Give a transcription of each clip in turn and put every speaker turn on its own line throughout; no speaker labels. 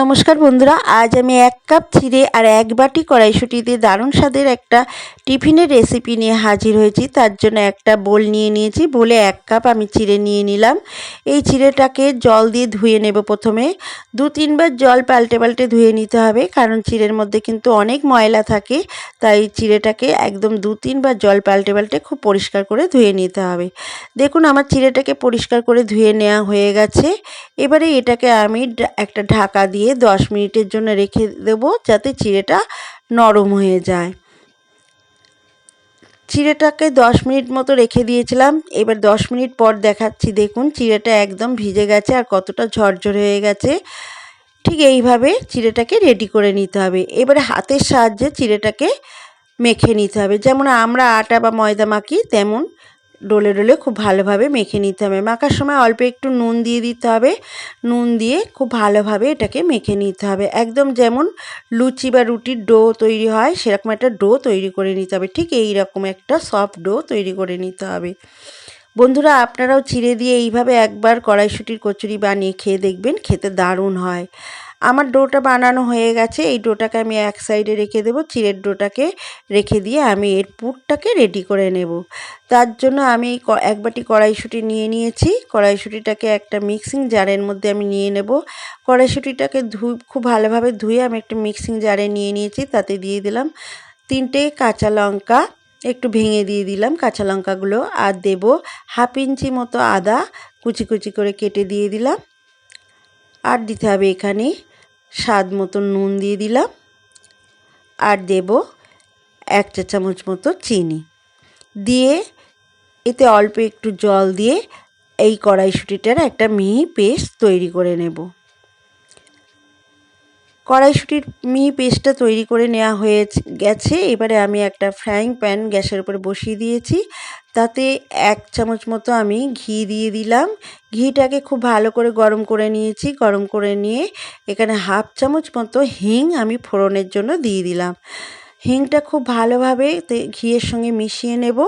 নমস্কার বন্ধুরা, আজ আমি এক কাপ চিড়ে আর এক বাটি কড়াইশুঁটি দিয়ে দারুণ স্বাদের একটা টিফিনের রেসিপি নিয়ে হাজির হয়েছি। তার জন্য একটা বোল নিয়ে নিয়েছি। বলে এক কাপ আমি চিড়ে নিয়ে নিলাম। এই চিড়েটাকে জল দিয়ে ধুয়ে নেব প্রথমে। দু তিনবার জল পাল্টে পাল্টে ধুয়ে নিতে হবে, কারণ চিড়ের মধ্যে কিন্তু অনেক ময়লা থাকে। তাই চিড়েটাকে একদম দু তিনবার জল পাল্টে পাল্টে খুব পরিষ্কার করে ধুয়ে নিতে হবে। দেখুন, আমার চিড়েটাকে পরিষ্কার করে ধুয়ে নেওয়া হয়ে গেছে। এবারে এটাকে আমি একটা ঢাকা দিয়ে দশ মিনিটের জন্য রেখে দেবো যাতে চিড়েটা নরম হয়ে যায়। চিড়েটাকে দশ মিনিট মতো রেখে দিয়েছিলাম। এবার দশ মিনিট পর দেখাচ্ছি, দেখুন চিড়েটা একদম ভিজে গেছে আর কতটা ঝরঝর হয়ে গেছে। ঠিক এইভাবে চিড়েটাকে রেডি করে নিতে হবে। এবারে হাতের সাহায্যে চিড়েটাকে মেখে নিতে হবে। যেমন আমরা আটা বা ময়দা মাখি, তেমন ডলে ডলে খুব ভালোভাবে মেখে নিতে হবে। মাখার সময় অল্প একটু নুন দিয়ে দিতে হবে। নুন দিয়ে খুব ভালোভাবে এটাকে মেখে নিতে হবে। একদম যেমন লুচি বা রুটির ডো তৈরি হয়, সেরকম একটা ডো তৈরি করে নিতে হবে। ঠিক এই রকম একটা সফট ডো তৈরি করে নিতে হবে। বন্ধুরা, আপনারাও চিড়ে দিয়ে এইভাবে একবার কড়াইশুটির কচুরি বানিয়ে খেয়ে দেখবেন, খেতে দারুণ হয়। আমার ডোটা বানানো হয়ে গেছে। এই ডোটাকে আমি এক সাইডে রেখে দেবো। চিড়ের ডোটাকে রেখে দিয়ে আমি এর পুরটাকে রেডি করে নেব। তার জন্য আমি এক বাটি কড়াইশুঁটি নিয়ে নিয়েছি। কড়াইশুঁটিটাকে একটা মিক্সিং জারের মধ্যে আমি নিয়ে নেব। কড়াইশুঁটিটাকে ধুই, খুব ভালোভাবে ধুয়ে আমি একটা মিক্সিং জারে নিয়ে নিয়েছি। তাতে দিয়ে দিলাম তিনটে কাঁচা লঙ্কা। একটু ভেঙে দিয়ে দিলাম কাঁচা লঙ্কাগুলো আর দেব হাফ ইঞ্চি মতো আদা। কুচি কুচি করে কেটে দিয়ে দিলাম। আর দিতে হবে এখানে স্বাদ মতো নুন দিয়ে দিলাম আর দেব এক চা চামচ মতো চিনি। দিয়ে এতে অল্প একটু জল দিয়ে এই কড়াইশুটিটার একটা মিহি পেস্ট তৈরি করে নেব। কড়াইশুটির মিহি পেস্টটা তৈরি করে নেওয়া হয়ে গেছে। এবারে আমি একটা ফ্রাইং প্যান গ্যাসের উপরে বসিয়ে দিয়েছি। তাতে এক চামচ মতো আমি ঘি দিয়ে দিলাম। ঘিটাকে খুব ভালো করে গরম করে নিয়েছি। গরম করে নিয়ে এখানে হাফ চামচ মতো হিং আমি ফোড়নের জন্য দিয়ে দিলাম। হিংটা খুব ভালোভাবে ঘিয়ের সঙ্গে মিশিয়ে নেব।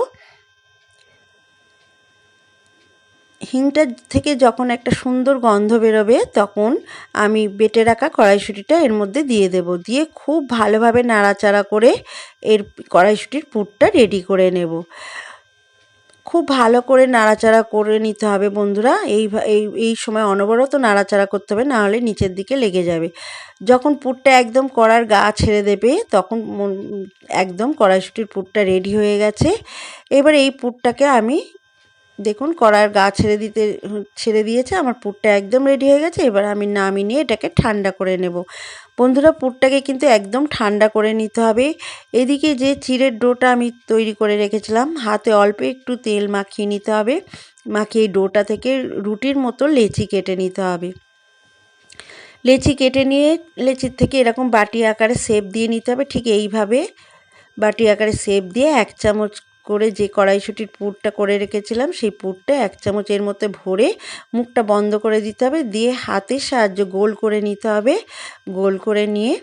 হিংটা থেকে যখন একটা সুন্দর গন্ধ বেরোবে তখন আমি বেটে রাখা কড়াইশুঁটিটা এর মধ্যে দিয়ে দেব। দিয়ে খুব ভালোভাবে নাড়াচাড়া করে এর কড়াইশুঁটির পুরটা রেডি করে নেব। খুব ভালো করে নাড়াচাড়া করে নিতে হবে বন্ধুরা। এই এই এই সময় অনবরত নাড়াচাড়া করতে হবে নাহলে নিচের দিকে লেগে যাবে। যখন পুরটা একদম কড়ার গা ছেড়ে দেবে, তখন একদম কড়াইশুটির পুরটা রেডি হয়ে গেছে। এবার এই পুরটাকে আমি দেখুন কড়ার গা ছেড়ে দিতে, ছেড়ে দিয়েছে, আমার পুরটা একদম রেডি হয়ে গেছে, এবার আমি নামিয়ে নিয়ে এটাকে ঠান্ডা করে নেব। বন্ধুরা, পুরটাকে কিন্তু একদম ঠান্ডা করে নিতে হবে। এদিকে যে চিড়ের ডোটা আমি তৈরি করে রেখেছিলাম, হাতে অল্প একটু তেল মাখিয়ে নিতে হবে। মাখিয়ে এই ডোটা থেকে রুটির মতো লেচি কেটে নিতে হবে। লেচি কেটে নিয়ে, লেচির থেকে এরকম বাটি আকারে শেপ দিয়ে নিতে হবে। ঠিক এইভাবে বাটি আকারে শেপ দিয়ে এক চামচ করে যে কড়াইশুটির পুরটা করে রেখেছিলাম, সেই পুরটা এক চামচ এর মধ্যে ভরে মুখটা বন্ধ করে দিতে হবে। দিয়ে হাতের সাহায্য গোল করে নিতে হবে। গোল করে নিয়ে,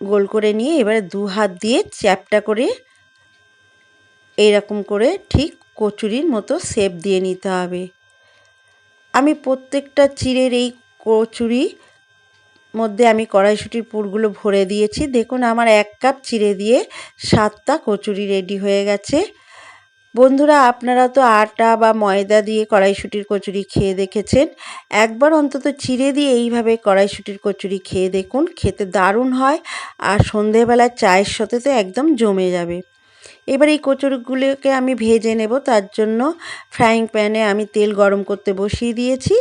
গোল করে নিয়ে এবারে দু হাত দিয়ে চ্যাপটা করে এইরকম করে ঠিক কচুরির মতো শেপ দিয়ে নিতে হবে। আমি প্রত্যেকটা চিড়ের এই কচুরি মধ্যে আমি কড়াইশুটির পুরগুলো ভরে দিয়েছি। দেখুন, আমার এক কাপ চিড়ে দিয়ে সাতটা কচুরি রেডি হয়ে গেছে। বন্ধুরা, আপনারা তো আটা বা ময়দা দিয়ে কড়াইশুটির কচুরি খেয়ে দেখেছেন। একবার অন্তত চিড়ে দিয়ে এইভাবে কড়াইশুটির কচুরি খেয়ে দেখুন, খেতে দারুণ হয় আর সন্ধেবেলায় চায়ের সাথে তো একদম জমে যাবে। এবার এই কচুরিগুলোকে আমি ভেজে নেব। তার জন্য ফ্রাইং প্যানে আমি তেল গরম করতে বসিয়ে দিয়েছি।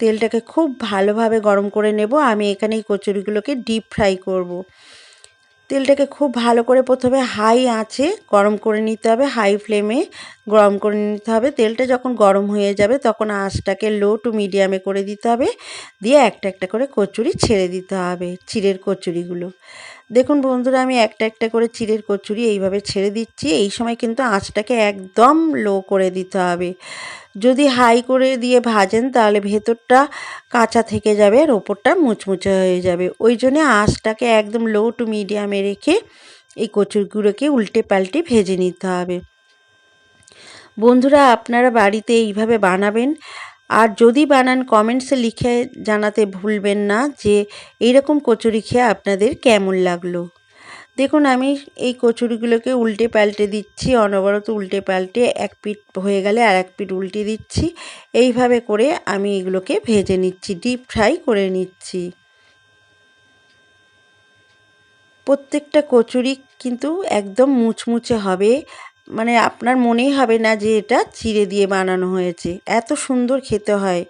তেলটাকে খুব ভালোভাবে গরম করে নেব। আমি এখানে এই কচুরিগুলোকে ডিপ ফ্রাই করব। তেলটাকে খুব ভালো করে প্রথমে হাই আঁচে গরম করে নিতে হবে। হাই ফ্লেমে গরম করে নিতে হবে। তেলটা যখন গরম হয়ে যাবে তখন আঁচটাকে লো টু মিডিয়ামে করে দিতে হবে। দিয়ে একটা একটা করে কচুরি ছেড়ে দিতে হবে, চিড়ের কচুরিগুলো। দেখুন বন্ধুরা, আমি একটা একটা করে চিড়ের কচুরি এইভাবে ছেড়ে দিচ্ছি। এই সময় কিন্তু আঁচটাকে একদম লো করে দিতে হবে। যদি হাই করে দিয়ে ভাজেন, তাহলে ভেতরটা কাঁচা থেকে যাবে আর ওপরটা মুচমুচে হয়ে যাবে। ওই জন্যে আঁচটাকে একদম লো টু মিডিয়ামে রেখে এই কচুরগুলোকে উল্টে পাল্টে ভেজে নিতে হবে। বন্ধুরা, আপনারা বাড়িতে এইভাবে বানাবেন। আর যদি বানান কমেন্টসে লিখে জানাতে ভুলবেন না যে এইরকম কচুরি খেয়ে আপনাদের কেমন লাগল। দেখুন, আমি এই কচুরিগুলোকে উল্টে পাল্টে দিচ্ছি, অনবরত উল্টে পাল্টে এক পিঠ হয়ে গেলে আর এক পিট উল্টে দিচ্ছি। এইভাবে করে আমি এগুলোকে ভেজে নিচ্ছি ডিপ ফ্রাই করে নিচ্ছি। প্রত্যেকটা কচুরি কিন্তু একদম মুচমুচে হবে। মানে আপনার মনেই হবে না যে এটা চিড়ে দিয়ে বানানো হয়েছে। এত সুন্দর খেতে হয়।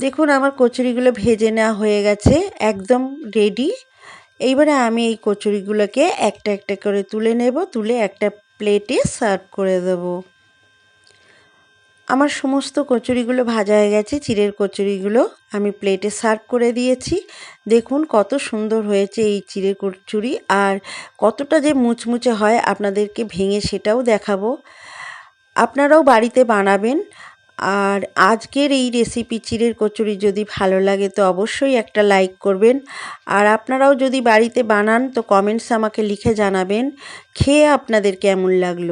দেখুন, আমার কচুরিগুলো ভেজে নেওয়া হয়ে গেছে, একদম রেডি এইবারে আমি এই কচুরিগুলোকে একটা একটা করে তুলে নেব, তুলে একটা প্লেটে সার্ভ করে দেব। আমার সমস্ত কচুরিগুলো ভাজা হয়ে গেছে, চিড়ের কচুরিগুলো আমি প্লেটে সার্ভ করে দিয়েছি। দেখুন কত সুন্দর হয়েছে এই চিড়ের কচুরি আর কতটা যে মুচমুচে হয় আপনাদেরকে ভেঙে সেটাও দেখাবো। আপনারাও বাড়িতে বানাবেন আর আজকের এই রেসিপি চিড়ের কচুরি যদি ভালো লাগে তো অবশ্যই একটা লাইক করবেন। আর আপনারাও যদি বাড়িতে বানান তো কমেন্টস আমাকে লিখে জানাবেন। খেয়ে আপনাদের কেমন লাগল?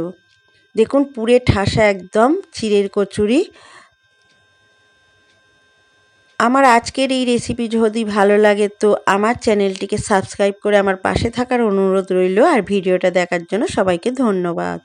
দেখুন, পুরে ঠাসা একদম চিড়ের কচুরি। আমার আজকের এই রেসিপি যদি ভালো লাগে তো আমার চ্যানেলটিকে সাবস্ক্রাইব করে আমার পাশে থাকার অনুরোধ রইল আর ভিডিওটা দেখার জন্য সবাইকে ধন্যবাদ।